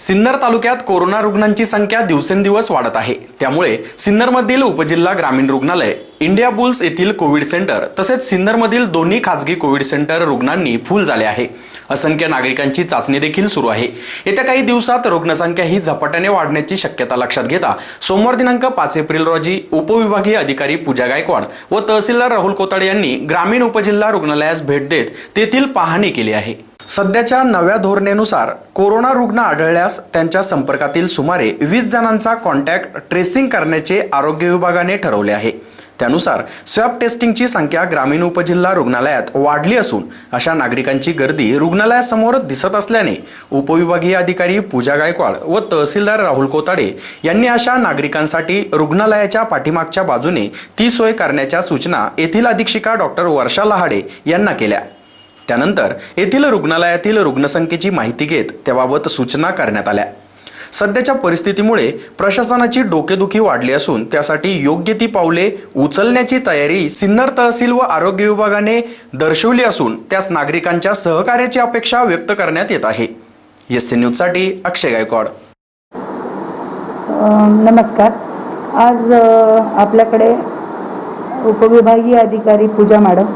सिन्नर तालुक्यात कोरोना रुग्णांची संख्या दिवसेंदिवस वाढत आहे. त्यामुळे सिन्नरमधील उपजिल्हा ग्रामीण रुग्णालय इंडिया बुल्स येथील कोविड सेंटर तसेच सिन्नरमधील दोन्ही खासगी कोविड सेंटर रुग्णांनी फुल झाले आहे. असंख्य नागरिकांची चाचणी देखील सुरू आहे. येत्या काही दिवसात रुग्णसंख्या ही झपाट्याने वाढण्याची शक्यता लक्षात घेता सोमवार दिनांक पाच एप्रिल रोजी उपविभागीय अधिकारी पूजा गायकवाड व तहसीलदार राहुल कोताडे यांनी ग्रामीण उपजिल्हा रुग्णालयास भेट देत तेथील पाहणी केली आहे. सध्याच्या नव्या धोरणेनुसार कोरोना रुग्ण आढळल्यास त्यांच्या संपर्कातील सुमारे वीस जणांचा कॉन्टॅक्ट ट्रेसिंग करण्याचे आरोग्य विभागाने ठरवले आहे. त्यानुसार स्वॅब टेस्टिंगची संख्या ग्रामीण उपजिल्हा रुग्णालयात वाढली असून अशा नागरिकांची गर्दी रुग्णालयासमोर दिसत असल्याने उपविभागीय अधिकारी पूजा गायकवाड व तहसीलदार राहुल कोताडे यांनी अशा नागरिकांसाठी रुग्णालयाच्या पाठीमागच्या बाजूने ती सोय करण्याच्या सूचना येथील अधीक्षिका डॉक्टर वर्षा लहाडे यांना केल्या. त्यानंतर येथील रुग्णालयातील रुग्णसंख्येची माहिती घेत त्याबाबत सूचना करण्यात आल्या. सध्याच्या परिस्थितीमुळे प्रशासनाची डोकेदुखी वाढली असून त्यासाठी योग्य ती पावले उचलण्याची तयारी सिन्नर तहसील व आरोग्य विभागाने दर्शवली असून त्यास नागरिकांच्या सहकार्याची अपेक्षा व्यक्त करण्यात येत आहे. एस सी न्यूजसाठी अक्षय गायकवाड. नमस्कार. आज आपल्याकडे उपविभागीय अधिकारी पूजा मॅडम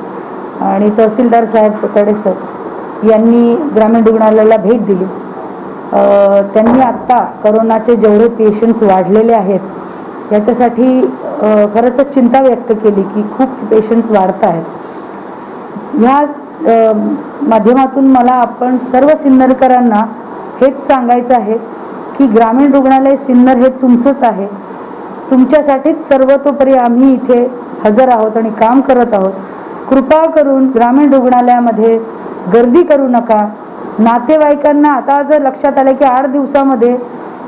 आणि तहसीलदार साहेब कोताडे सर यांनी ग्रामीण रुग्णालयाला भेट दिली. त्यांनी आत्ता करोनाचे जेवढे पेशंट्स वाढलेले आहेत याच्यासाठी खरंच चिंता व्यक्त केली की खूप पेशंट्स वाढत आहेत. ह्या माध्यमातून मला आपण सर्व सिन्नरकरांना हेच सांगायचं आहे की ग्रामीण रुग्णालय सिन्नर हे तुमचंच आहे. तुमच्यासाठीच सर्वतोपरी आम्ही इथे हजर आहोत आणि काम करत आहोत. कृपा करून ग्रामीण रुग्णालयामध्ये गर्दी करू नका. नातेवाईकांना आता जर लक्षात आलं की आठ दिवसामध्ये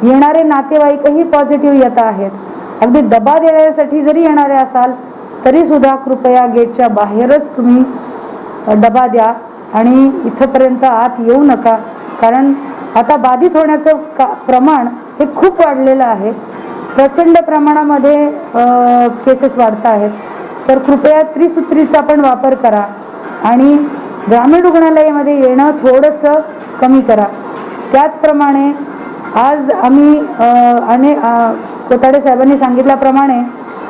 येणारे नातेवाईकही पॉझिटिव्ह येत आहेत. अगदी डबा देण्यासाठी जरी येणारे असाल तरी सुद्धा कृपया गेटच्या बाहेरच तुम्ही डबा द्या आणि इथंपर्यंत आत येऊ नका. कारण आता बाधित होण्याचं का प्रमाण हे खूप वाढलेलं आहे. प्रचंड प्रमाणामध्ये केसेस वाढत आहेत. तर कृपया त्रिसूत्रीचा पण वापर करा आणि ग्रामीण रुग्णालयामध्ये येणं थोडंसं कमी करा. त्याचप्रमाणे आज आम्ही अने कोताडे साहेबांनी सांगितल्याप्रमाणे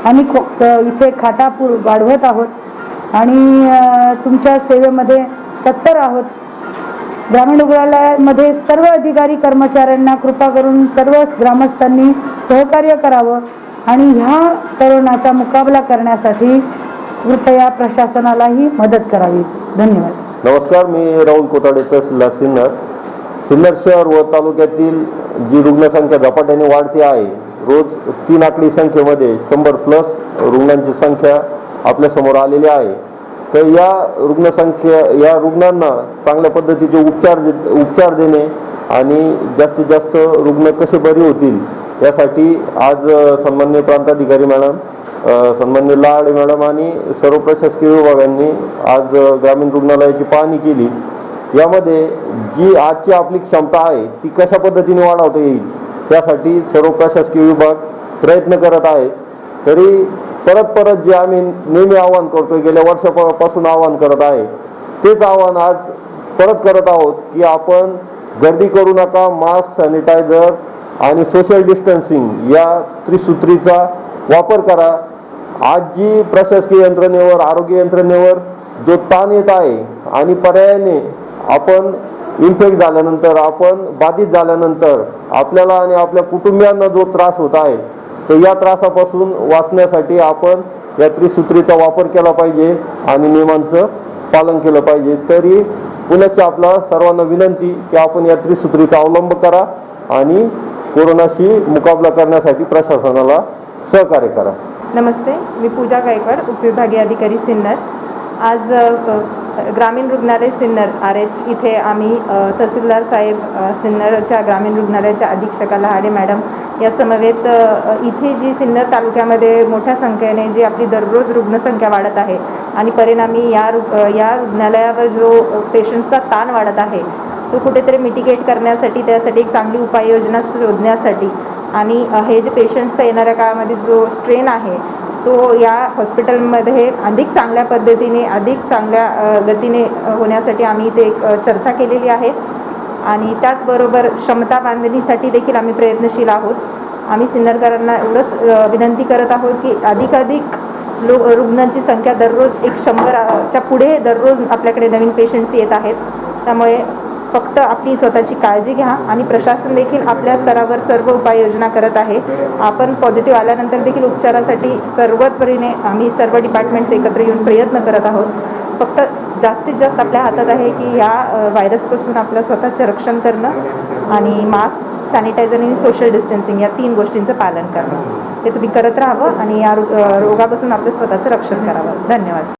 आम्ही खो इथे खाटा पु वाढवत आहोत आणि तुमच्या सेवेमध्ये तत्पर आहोत. ग्रामीण रुग्णालयामध्ये सर्व अधिकारी कर्मचाऱ्यांना कृपा करून सर्व ग्रामस्थांनी सहकार्य करावं. आणि ह्या करोनाचा मुकाबला करण्यासाठी कृपया प्रशासनालाही मदत करावी. धन्यवाद. नमस्कार मी राहुल कोताडे तहसीलदार सिन्नर. सिन्नर शहर व तालुक्यातील जी रुग्णसंख्या झपाट्याने वाढते आहे रोज तीन आकडी संख्येमध्ये शंभर प्लस रुग्णांची संख्या आपल्यासमोर आलेली आहे. तर या रुग्णसंख्या या रुग्णांना चांगल्या पद्धतीचे उपचार दे- उपचार देणे आणि जास्तीत जास्त रुग्ण कसे बरे होतील यासाठी आज सन्मान्य प्रांताधिकारी मॅडम सन्मान्य लाड मॅडम आणि सर्व प्रशासकीय विभागांनी आज ग्रामीण रुग्णालयाची पाहणी केली. यामध्ये जी आजची आपली क्षमता आहे ती कशा पद्धतीने वाढवता येईल त्यासाठी सर्व प्रशासकीय विभाग प्रयत्न करत आहेत. तरी परत परत जे आम्ही नेहमी आवाहन करतोय गेल्या वर्षापासून आवाहन करत आहे तेच आवाहन आज परत करत आहोत की आपण गर्दी करू नका मास्क सॅनिटायझर आणि सोशल डिस्टन्सिंग या त्रिसूत्रीचा वापर करा. आज जी प्रशासकीय यंत्रणेवर आरोग्य यंत्रणेवर जो ताण येत आहे आणि पर्यायाने आपण इन्फेक्ट झाल्यानंतर आपण बाधित झाल्यानंतर आपल्याला आणि आपल्या कुटुंबियांना जो त्रास होत आहे तर या त्रासापासून वाचण्यासाठी आपण या त्रिसूत्रीचा वापर केला पाहिजे आणि नियमांचं पालन केलं पाहिजे. तरी पुण्याची आपला सर्वांना विनंती की आपण या त्रिसूत्रीचा अवलंब करा आणि कोरोनाशी मुकाबला करण्यासाठी प्रशासनाला सहकार्य करा. नमस्ते मी पूजा गायकवाड उपविभागीय अधिकारी सिन्नर. आज ग्रामीण रुग्णालय सिन्नर आर एच इथे आम्ही तहसीलदार साहेब सिन्नरच्या ग्रामीण रुग्णालयाच्या अधीक्षका लहाडे मॅडम या समवेत इथे जी सिन्नर तालुक्यामध्ये मोठ्या संख्येने जी आपली दररोज रुग्णसंख्या वाढत आहे आणि परिणामी या रु या रुग्णालयावर जो पेशंट्सचा ताण वाढत आहे तो कुठेतरी मिटिगेट करण्यासाठी त्यासाठी एक चांगली उपाययोजना शोधण्यासाठी. आणि हे जे पेशंट्सचा येणाऱ्या काळामध्ये जो स्ट्रेन आहे तो या हॉस्पिटलमध्ये अधिक चांगल्या पद्धतीने अधिक चांगल्या गतीने होण्यासाठी आम्ही इथे एक चर्चा केलेली आहे. आणि त्याचबरोबर क्षमता बांधणीसाठी देखील आम्ही प्रयत्नशील आहोत. आम्ही सिन्नरकरांना एवढंच विनंती करत आहोत की अधिकाधिक लो रुग्णांची संख्या दररोज एक शंभरच्या पुढे दररोज आपल्याकडे नवीन पेशंट्स येत आहेत. त्यामुळे फक्त आपली स्वतःची काळजी घ्या आणि प्रशासन देखील आपल्या स्तरावर सर्व उपाययोजना करत आहे. आपण पॉझिटिव्ह आल्यानंतर देखील उपचारासाठी सर्वपरीने आम्ही सर्व डिपार्टमेंट्स एकत्र येऊन प्रयत्न करत आहोत. फक्त जास्तीत जास्त आपल्या हातात आहे की या व्हायरसपासून आपलं स्वतःचं रक्षण करणं आणि मास्क सॅनिटायझर आणि सोशल डिस्टन्सिंग या तीन गोष्टींचं पालन करणं. हे तुम्ही करत राहावं आणि या रोगापासून आपलं स्वतःचं रक्षण करावं. धन्यवाद.